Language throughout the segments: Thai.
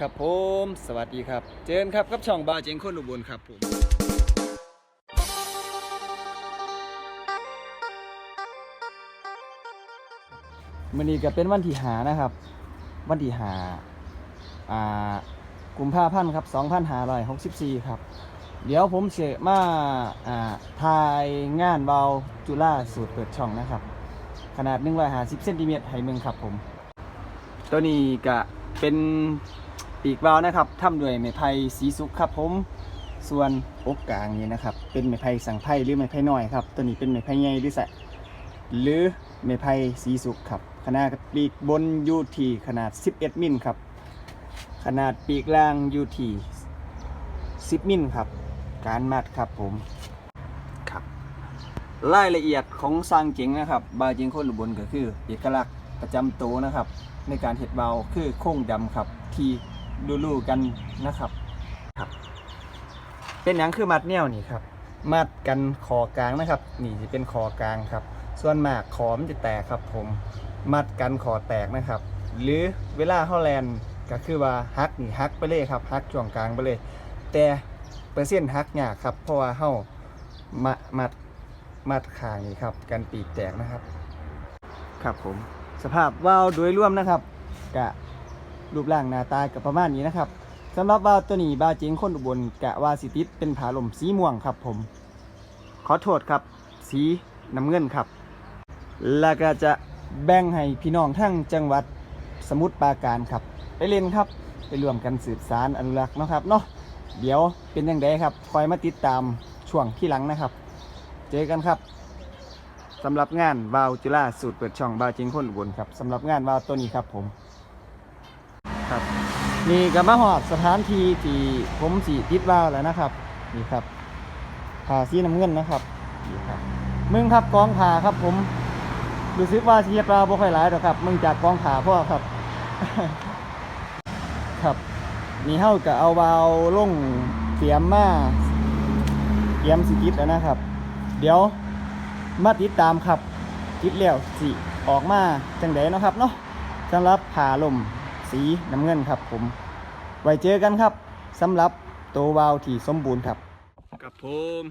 ครับผม สวัสดีครับ เจนครับกับช่องบาเจงคนอุบลครับผมมันนี้ก็เป็นวันที่หานะครับ วันที่หาอ่ากุมภาพันธ์ครับ2564ครับ เดี๋ยวผมเสมาอ่าถ่ายงานเบาจุฬาสูตรเปิดช่องนะครับ ขนาด150เซนติเมตรให้มึงครับผม ตัวนี้ก็เป็น ปีกวาวนะครับทำด้วยไม้ไผ่สีสุกครับผมส่วนอกกลางนี้นะครับ เป็นไม้ไผ่สังไผ่หรือไม้ไผ่น้อยครับตัวนี้เป็นไม้ไผ่ใหญ่หรือสะหรือไม้ไผ่สีสุกครับขนาดปีกบนอยู่ที่ขนาด 11 มิลครับขนาดปีกล่างอยู่ที่ 10 มิลครับ การมัดครับผมครับรายละเอียดของสร้างเจ๋งนะครับบาเจิงโคนอุบลก็คือ เอกลักษณ์ประจำตัวนะครับ ในการเห็ดเบาคือโค้งดำครับที่ ดูๆกันนะครับครับ เป็นหยังคือมัดแนวนี่ครับมัดกันคอกลางนะครับ นี่จะเป็นคอกลางครับ ส่วนมากขอมนจะแตกครับ ผมมัดกันคอแตกนะครับ หรือเวลาเฮาแลนด์ก็คือว่าฮักนี่ฮักไปเลยครับฮักช่วงกลางไปเลย แต่เปอร์เซ็นต์ฮักยากครับ เพราะว่าเฮามามัดมัดขางนี่ครับ กันปีกแตกนะครับ ครับผม สภาพวาวโดยรวมนะครับกะ รูปร่างหน้าตากับประมาณนี้นะครับสำหรับวาวตัวนี้บาเจิงคนอุบลกะว่าสิติดเป็นผาลมสีม่วงครับผม ขอโทษครับ สีน้ำเงินครับ แล้วก็จะแบ่งให้พี่น้องทั้งจังหวัดสมุทรปราการครับ ไปเล่นครับไปร่วมกันสืบสารอนุรักษ์นะครับเนาะเดี๋ยวเป็นยังไงครับคอยมาติดตามช่วงที่หลังนะครับ เจอกันครับสำหรับงานวาวจุฬาสูตรเปิดช่องบาวจิงคนอุบลครับสำหรับงานวาวตัวนี้ครับผม ครับ นี่ก็มาหอดสถานที่ที่ผมสีติดวาแล้วนะครับ นี่ครับผ่าสีน้ำเงินนะครับนี่ครับมึงครับกองผ่าครับผมรู้สึกว่าเทียบเราบ่ค่อยหลายหรอกครับ มึงจากกองผ่าพ่อครับ ครับนี่เฮาก็เอาวาวลงเตรียมมาเตรียมสิติดแล้วนะครับ เดี๋ยวมาติดตามครับติดแล้วสิออกมาจังไดเนาะครับเนาะสำหรับผ่าลม สีน้ำเงินครับผม ไว้เจอกันครับสำหรับตัววาวที่สมบูรณ์ครับ กับผม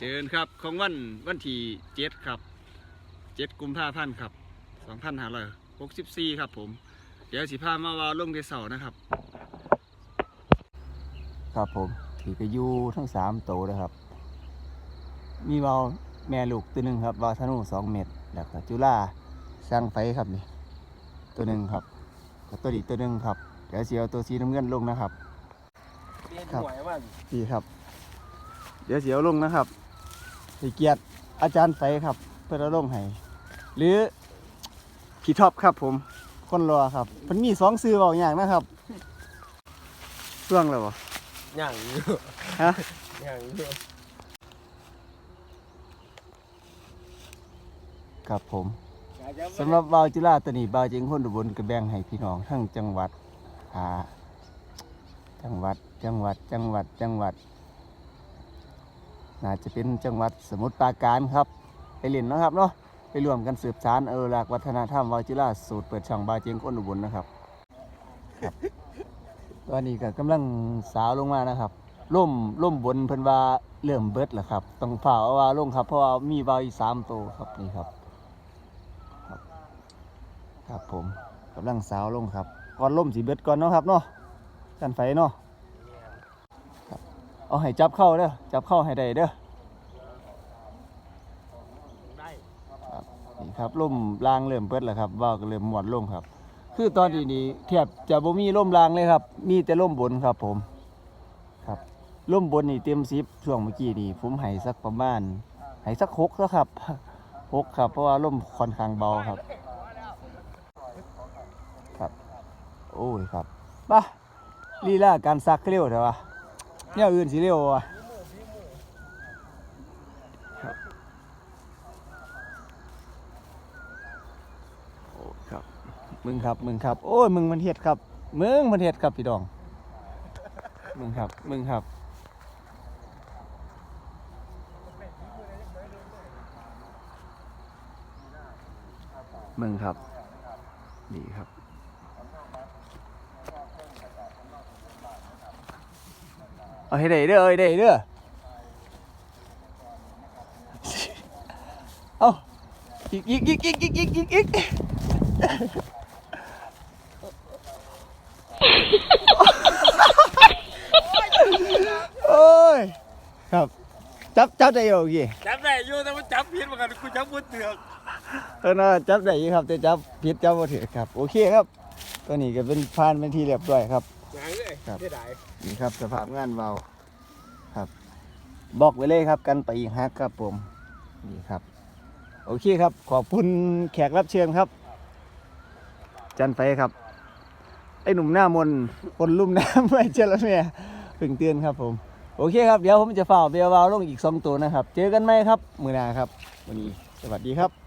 เจอกันครับของวันวันที่เจ็ดครับเจ็ดกุมภาพันธ์ครับสองพันห้าร้อยหกสิบสี่ครับผม เดี๋ยวสิพามาวาวลงที่เสานะครับ ครับผมถือกระยูทั้งสามตัวนะครับ มีวาล์วแม่ลูกตัวหนึ่งครับวาล์วธนูสองเม็ดแล้วก็จุล่าสร้างไฟครับนี่ตัวหนึ่งครับ แล้วตัวอีกตัวหนึ่งครับเดี๋ยวเสียวตัวสีน้ำเงินลงนะครับครับดีครับ เดี๋ยวเสียวลงนะครับให้เกียรติอาจารย์ไฟครับ เพื่อเอาลงให้หรือพี่ท็อปครับผม คนรอครับมันมีสองซื้อเบาอย่างนะครับช่วงแล้วบ่ย่างอยู่ฮะย่างอยู่ครับผม สำหรับบาวจิราตัวนี้บาวจิงคนอุบลกระแบงให้พี่น้องทั้งจังหวัดหาจังหวัดจังหวัดจังหวัดจังหวัด น่าจะเป็นจังหวัดสมุทรปราการครับ ไปเล่นนะครับเนาะไปร่วมกันสืบสารเออหลักวัฒนธรรมบาจิราสูตรเปิดช่องบาเจิงคนอุบลนะครับครับตอนนี้ก็กำลังสาวลงมานะครับล่มล่มบนเพิ่นว่าเริ่มเบิดแล้วครับ ต้องฝ่าเอาว่าลงครับ เพราะว่ามีบาอีสามตัวครับนี่ครับ ครับผมกำลังสาวลงครับก่อนล่มสีเบ็ดก่อนเนาะครับเนาะกันไฟเนาะครับเอาให้จับเข้าเด้อจับเข้าให้ได้เด้อครับนี่ครับล่มรางเริ่มเปิดแล้วครับว่าวก็เริ่มหมวดลงครับ คือตอนนี้นี่เทียบจะบ่มีล่มรางเลยครับ มีแต่ล่มบนครับผมครับล่มบนนี่เต็มสิบช่วงเมื่อกี้นี่ผมให้สักประมาณให้สักหกแล้วครับหกครับ เพราะว่าล่มค่อนข้างเบาครับ โอ้ยครับป่ะลีลาการซักเร็วเถอะวะเนี่ยอื่นสิเร็ววะครับโอ้ยครับมึงครับมึงครับ โอ้ยมึงมันเห็ดครับมึงมันเห็ดครับพี่ดอง มึงครับมึงครับมึงครับดีครับ เอาให้ได้เด้อเอาให้ได้เด้อเอาอีกอีกอีกอีกอีกอีกอีกอีกโอ้ยครับจับจับได้อยู่กี่จับได้อยู่แต่มันจับผิดเหมือนกันกูจับมือเตือกเออน่าจับได้อยู่ครับแต่จับผิดจับบ่ถือครับ โอเคครับ ตัวนี้ก็เป็นพานเป็นที่เรียบร้อยครับหยังเลยครับเสียดาย นี่ครับสภาพงานเบาครับบอกไว้เลยครับ กันไปอีกฮักครับผมนี่ครับ โอเคครับ ขอบคุณแขกรับเชิญครับ จันไฟครับ ไอหนุ่มหน้ามนคนลุ่มน้ำไม่เจรแม่เพึ่งเตือนครับผม โอเคครับ เดี๋ยวผมจะฝ่าเบียร์วาวลงอีกสองตัวนะครับ เจอกันไหมครับ มือหนาครับ วันนี้สวัสดีครับ